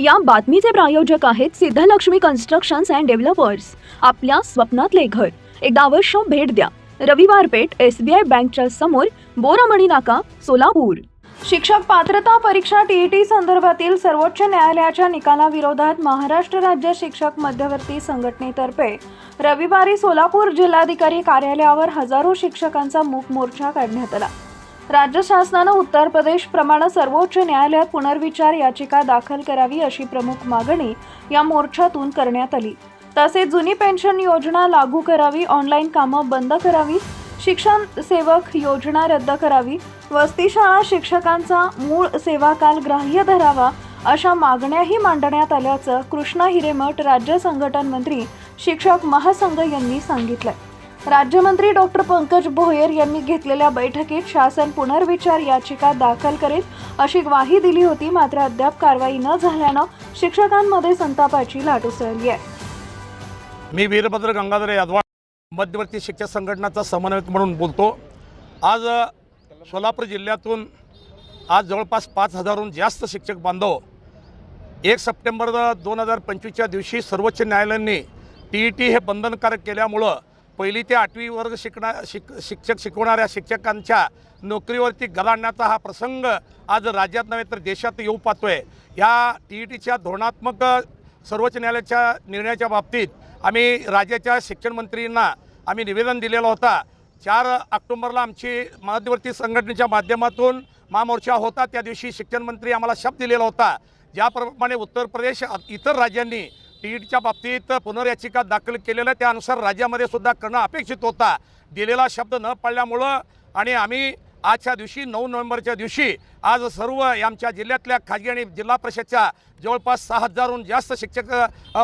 या बातमीचे प्रायोजक आहेत सिद्धलक्ष्मी कन्स्ट्रक्शन्स अँड डेव्हलपर्स. आपल्या स्वप्नातले घर एकदा अवश्य भेट द्या. रविवार पेठ एस बी आय बँकच्या समोर बोरामणी नाका सोलापूर. शिक्षक पात्रता परीक्षा टीईटी संदर्भातील सर्वोच्च न्यायालयाच्या निकालाविरोधात महाराष्ट्र राज्य शिक्षक मध्यवर्ती संघटनेतर्फे रविवारी सोलापूर जिल्हाधिकारी कार्यालयावर हजारो शिक्षकांचा मूक मोर्चा काढण्यात आला. राज्य शासनानं उत्तर प्रदेश प्रमाणे सर्वोच्च न्यायालयात पुनर्विचार याचिका दाखल करावी अशी प्रमुख मागणी या मोर्चातून करण्यात आली. तसेच जुनी पेन्शन योजना लागू करावी ऑनलाईन कामं बंद करावी शिक्षण सेवक योजना रद्द करावी वस्तीशाळा शिक्षकांचा मूळ सेवाकाल ग्राह्य धरावा अशा मागण्याही मांडण्यात आल्याचं कृष्णा हिरेमठ राज्य संघटन मंत्री शिक्षक महासंघ यांनी सांगितलं राज्यमंत्री डॉक्टर पंकज भोयर यांनी घेतलेल्या बैठकीत शासन पुनर्विचार याचिका दाखल करेल अशी ग्वाही दिली होती मात्र अद्याप कारवाई न झाल्यानं शिक्षकांमध्ये संतापाची लाट उसळली आहे. मी वीरभद्र गंगाधर यादवा मध्यवर्ती शिक्षक संघटनाचा समन्वयक म्हणून बोलतो. आज सोलापूर जिल्ह्यातून आज जवळपास पाच हजारहून जास्त शिक्षक बांधव एक सप्टेंबर दोन हजार पंचवीसच्या दिवशी सर्वोच्च न्यायालयाने टी ई टी हे बंधनकारक केल्यामुळं पहिली ते आठवी वर्ग शिकणा शिक शिक्षक शिकवणाऱ्या शिक्षकांच्या नोकरीवरती गलाडण्याचा हा प्रसंग आज राज्यात नव्हे तर देशात येऊ पाहतोय. या टी ई टीच्या धोरणात्मक सर्वोच्च न्यायालयाच्या निर्णयाच्या बाबतीत आम्ही राज्याच्या शिक्षण मंत्रींना आम्ही निवेदन दिलेला होता. चार ऑक्टोंबरला आमची मध्यवर्ती संघटनेच्या माध्यमातून महामोर्चा होता. त्या दिवशी शिक्षण मंत्री आम्हाला शब्द दिलेला होता. ज्याप्रमाणे उत्तर प्रदेश इतर राज्यांनी टी टीच्या बाबतीत पुनर्याचिका दाखल केलेल्या त्यानुसार राज्यामध्ये सुद्धा करणं अपेक्षित होता. दिलेला शब्द न पाळल्यामुळं आणि आम्ही आजच्या दिवशी नऊ नोव्हेंबरच्या दिवशी आज सर्व आमच्या जिल्ह्यातल्या खाजगी आणि जिल्हा परिषदच्या जवळपास सहा हजारहून जास्त शिक्षक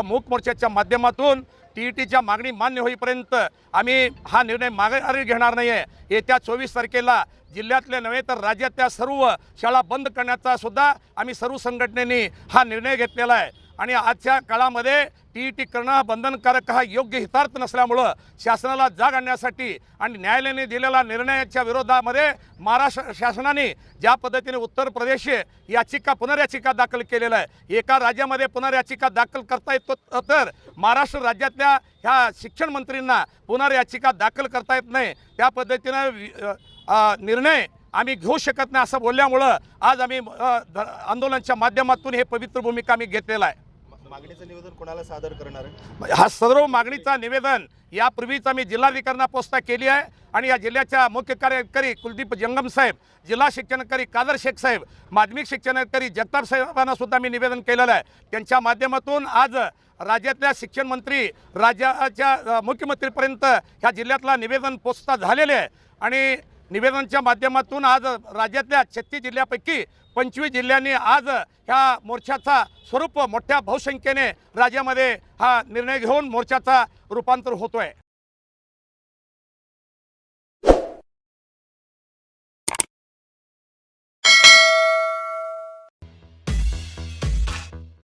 मूक मोर्चाच्या माध्यमातून टी ई टीच्या मागणी मान्य होईपर्यंत आम्ही हा निर्णय माघारी घेणार नाही आहे येत्या चोवीस तारखेला जिल्ह्यातल्या नव्हे तर राज्यातल्या सर्व शाळा बंद करण्याचा सुद्धा आम्ही सर्व संघटनेनी हा निर्णय घेतलेला आहे. आणि आजच्या काळामध्ये टी ई टी करणं हा बंधनकारक हा योग्य हितार्थ नसल्यामुळं शासनाला जाग आणण्यासाठी आणि न्यायालयाने दिलेल्या निर्णयाच्या विरोधामध्ये महाराष्ट्र शासनाने ज्या पद्धतीने उत्तर प्रदेश याचिका पुनर्याचिका दाखल केलेलं आहे. एका राज्यामध्ये पुनर्याचिका दाखल करता येतो तर महाराष्ट्र राज्यातल्या ह्या शिक्षण मंत्रींना पुनर्याचिका दाखल करता येत नाही. त्या पद्धतीनं निर्णय आम्ही घेऊ शकत नाही असं बोलल्यामुळं आज आम्ही आंदोलनाच्या माध्यमातून हे पवित्र भूमिका आम्ही घेतलेला आहे. मागणीचं निवेदन कोणाला सादर करणार आहे? हा सर्व मागणीचा निवेदन यापूर्वीच आम्ही जिल्हाधिकाऱ्यांना पोस्टा केली आहे. आणि या जिल्ह्याच्या मुख्य कार्यकारी कुलदीप जंगम साहेब जिल्हा शिक्षणाधिकारी कादर शेख साहेब माध्यमिक शिक्षणाधिकारी जगताप साहेबांना सुद्धा मी निवेदन केलेलं आहे. त्यांच्या माध्यमातून आज राज्यातल्या शिक्षण मंत्री राज्याच्या मुख्यमंत्रीपर्यंत ह्या जिल्ह्यातला निवेदन पोचता झालेले आहे. आणि निवेदनाच्या माध्यमातून आज राज्यातल्या छत्तीस जिल्ह्यापैकी पंचवीस जिल्ह्यांनी आज ह्या मोर्चाचा स्वरूप मोठ्या बहुसंख्येने राज्यामध्ये हा निर्णय घेऊन मोर्चाचा रूपांतर होतोय.